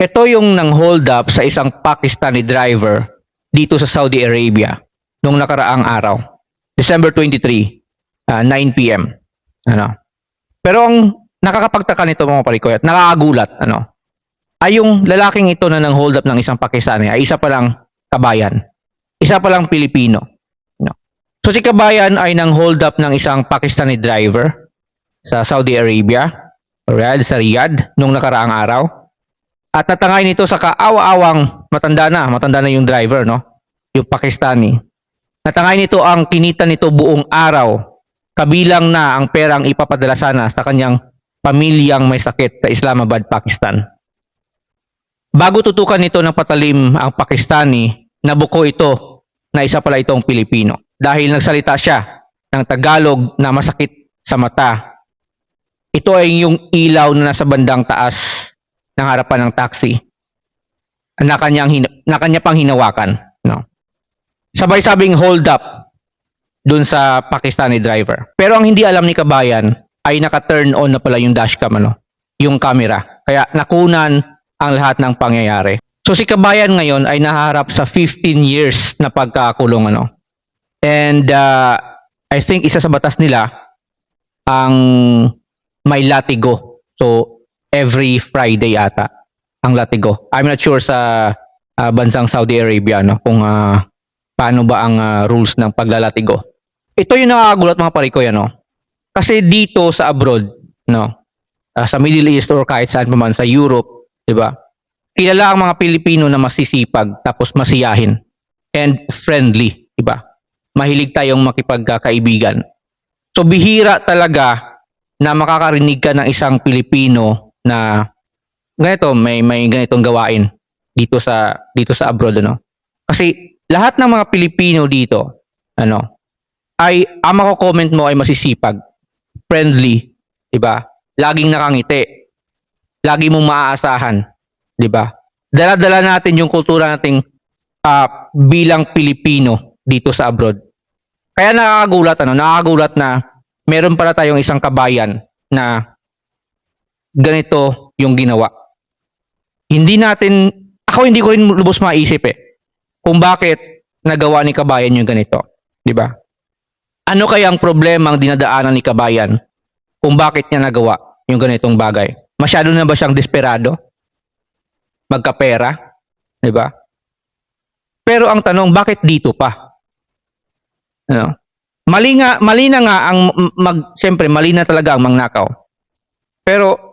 Ito yung nang hold up sa isang Pakistani driver dito sa Saudi Arabia nung nakaraang araw. December 23, ah, 9 p.m. Ano? Pero ang nakakapagtaka nito mga parikoy at nakakagulat ano, ay yung lalaking ito na nang hold up ng isang Pakistani ay isa pa lang kabayan. Isa pa lang Pilipino. No? So si kabayan ay nang hold up ng isang Pakistani driver sa Saudi Arabia, Riyadh, sa Riyadh, nung nakaraang araw. At natangay nito sa kaawa-awang matanda na, matanda na yung driver, no? Yung Pakistani. Natangay nito ang kinita nito buong araw, kabilang na ang perang ipapadala sana sa kanyang pamilyang may sakit sa Islamabad, Pakistan. Bago tutukan nito ng patalim ang Pakistani, nabuko ito na isa pala itong Pilipino. Dahil nagsalita siya ng Tagalog na masakit sa mata. Ito ay yung ilaw na nasa bandang taas ng harapan ng taxi na kanyang na kanya pang hinawakan, no. Sabay-sabing hold up dun sa Pakistani driver. Pero ang hindi alam ni Kabayan ay naka-turn on na pala yung dashcam ano, yung camera. Kaya nakunan ang lahat ng pangyayari. So si Kabayan ngayon ay naharap sa 15 years na pagkakulong ano. And uh, I think isa sa batas nila ang may latigo. So every Friday ata ang latigo. I'm not sure sa ah, bansang Saudi Arabia no kung ah, paano ba ang ah, rules ng paglalatigo. Ito yung nakakagulat mga parikoy ano. Kasi dito sa abroad no ah, sa Middle East or kahit saan pa man sa Europe, 'di ba? Kilala ang mga Pilipino na masisipag tapos masiyahin and friendly, 'di ba? Mahilig tayong makipagkaibigan. So bihira talaga na makakarinig ka ng isang Pilipino na ganito may may ganitong gawain dito sa dito sa abroad ano. Kasi lahat ng mga Pilipino dito ano ay ang mako-comment mo ay masisipag, friendly, 'di ba? Laging nakangiti. Lagi mong maaasahan, 'di ba? Dala-dala natin yung kultura nating ah, bilang Pilipino dito sa abroad. Kaya nakakagulat ano, nakakagulat na meron pala tayong isang kabayan na ganito yung ginawa. Hindi natin, ako hindi ko rin lubos maisip eh, kung bakit nagawa ni Kabayan yung ganito. Di ba? Ano kaya ang problema ang dinadaanan ni Kabayan kung bakit niya nagawa yung ganitong bagay? Masyado na ba siyang desperado? Magkapera? Di ba? Pero ang tanong, bakit dito pa? Ano? Mali nga, mali na nga ang mag, siyempre, mali na talaga ang mangnakaw. Pero,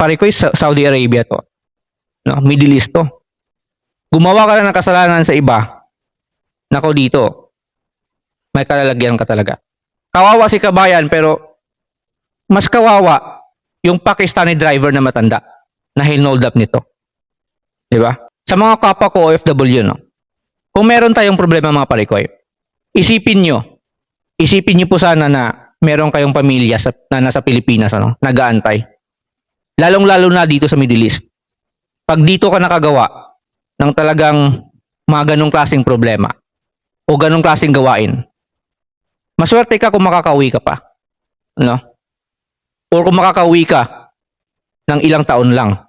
pare ko, sa Saudi Arabia to. No, Middle East to. Gumawa ka na ng kasalanan sa iba. Nako dito. May kalalagyan ka talaga. Kawawa si kabayan pero mas kawawa yung Pakistani driver na matanda na hinold up nito. 'Di ba? Sa mga kapwa ko OFW no. Kung meron tayong problema mga parikoy, isipin nyo, isipin nyo po sana na meron kayong pamilya sa, na nasa Pilipinas, ano, nagaantay. Lalong-lalo na dito sa Middle East. Pag dito ka nakagawa ng talagang mga ganong klaseng problema o ganong klaseng gawain, maswerte ka kung makakauwi ka pa. No? Or kung makakauwi ka ng ilang taon lang.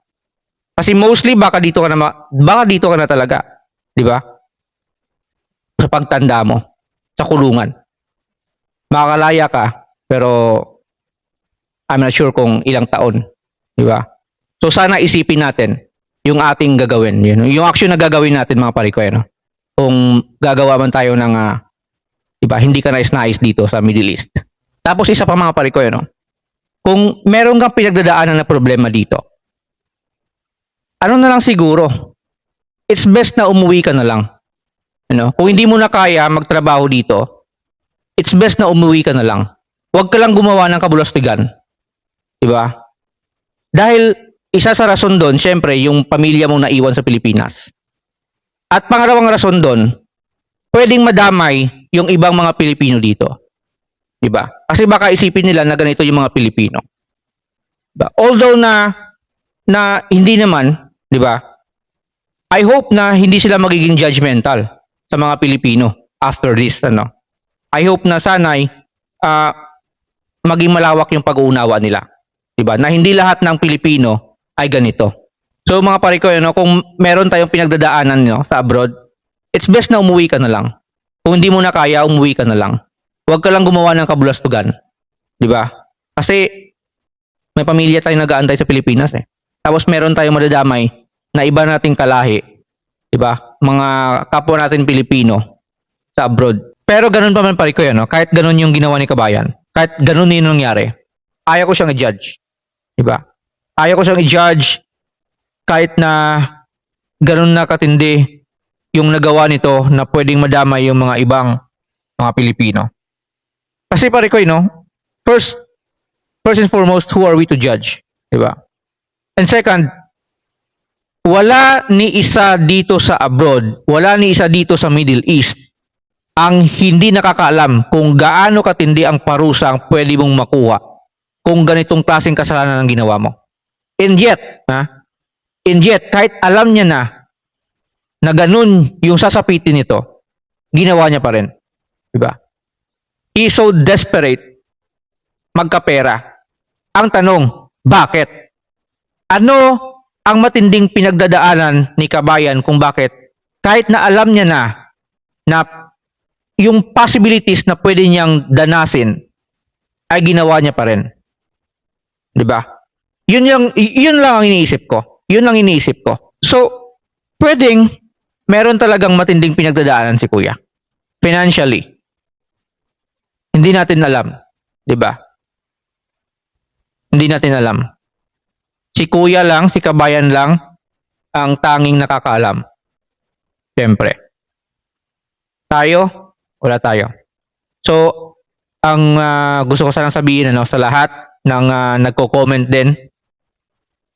Kasi mostly baka dito ka na baka dito ka na talaga, 'di ba? Sa pagtanda mo sa kulungan. Makakalaya ka, pero I'm not sure kung ilang taon, di ba? So sana isipin natin yung ating gagawin, yun. Yung action na gagawin natin mga parikoy, no? Kung gagawa man tayo ng ah, di ba, hindi ka nais-nais dito sa Middle East. Tapos isa pa mga parikoy, no? Kung meron kang pinagdadaanan na problema dito, ano na lang siguro, it's best na umuwi ka na lang. Ano? Kung hindi mo na kaya magtrabaho dito, it's best na umuwi ka na lang. Huwag ka lang gumawa ng kabulastigan. Di ba? Dahil isa sa rason doon, syempre, yung pamilya mong naiwan sa Pilipinas. At pangalawang rason doon, pwedeng madamay yung ibang mga Pilipino dito. Di ba? Kasi baka isipin nila na ganito yung mga Pilipino. Diba? Although na na hindi naman, di ba? I hope na hindi sila magiging judgmental sa mga Pilipino after this ano. I hope na sanay ah, maging malawak yung pag-uunawa nila. 'Di ba? Na hindi lahat ng Pilipino ay ganito. So mga pare ko, ano, kung meron tayong pinagdadaanan no, sa abroad, it's best na umuwi ka na lang. Kung hindi mo na kaya, umuwi ka na lang. Huwag ka lang gumawa ng kabulastugan. Di ba? Kasi may pamilya tayong nag-aantay sa Pilipinas eh. Tapos meron tayong madadamay na iba nating kalahi. Di ba? Mga kapwa natin Pilipino sa abroad. Pero ganun pa man pare ko no? kahit ganun yung ginawa ni Kabayan, kahit ganun yung nangyari, ayaw ko siyang i-judge. Di ba? Ayaw ko siyang i-judge kahit na ganun na katindi yung nagawa nito na pwedeng madamay yung mga ibang mga Pilipino. Kasi pare ko, no? First, first and foremost, who are we to judge? Di ba? And second, wala ni isa dito sa abroad, wala ni isa dito sa Middle East ang hindi nakakaalam kung gaano katindi ang parusa ang pwede mong makuha kung ganitong klaseng kasalanan ang ginawa mo. And yet, ha? And yet, kahit alam niya na na ganun yung sasapitin nito, ginawa niya pa rin. Diba? He is so desperate magkapera. Ang tanong, bakit? Ano ang matinding pinagdadaanan ni Kabayan kung bakit kahit na alam niya na na yung possibilities na pwede niyang danasin ay ginawa niya pa rin. 'Di ba? Yun yung yun lang ang iniisip ko. Yun lang iniisip ko. So, pwedeng meron talagang matinding pinagdadaanan si Kuya. Financially. Hindi natin alam, 'di ba? Hindi natin alam. Si Kuya lang, si Kabayan lang ang tanging nakakaalam. Siyempre. Tayo, wala tayo. So, ang ah, gusto ko sanang sabihin ano, sa lahat ng ah, nagko-comment din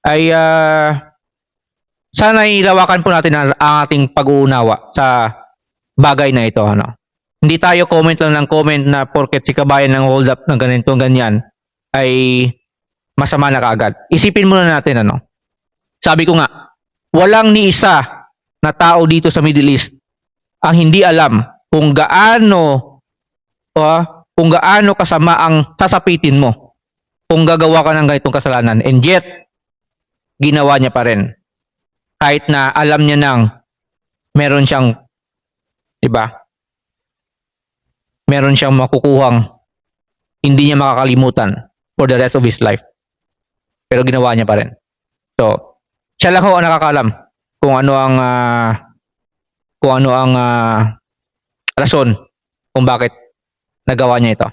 ay ah, sana ilawakan po natin ang, ating pag-uunawa sa bagay na ito. Ano. Hindi tayo comment lang ng comment na porket si kabayan ng hold up ng ganito ganyan ay masama na kaagad. Isipin muna natin ano. Sabi ko nga, walang ni isa na tao dito sa Middle East ang hindi alam kung gaano o kung gaano kasama ang sasapitin mo kung gagawa ka ng ganitong kasalanan. And yet, ginawa niya pa rin. Kahit na alam niya nang meron siyang, di ba? Meron siyang makukuhang hindi niya makakalimutan for the rest of his life. Pero ginawa niya pa rin. So, siya lang ho ang nakakaalam kung ano ang ah, kung ano ang ah, rason kung bakit nagawa niya ito.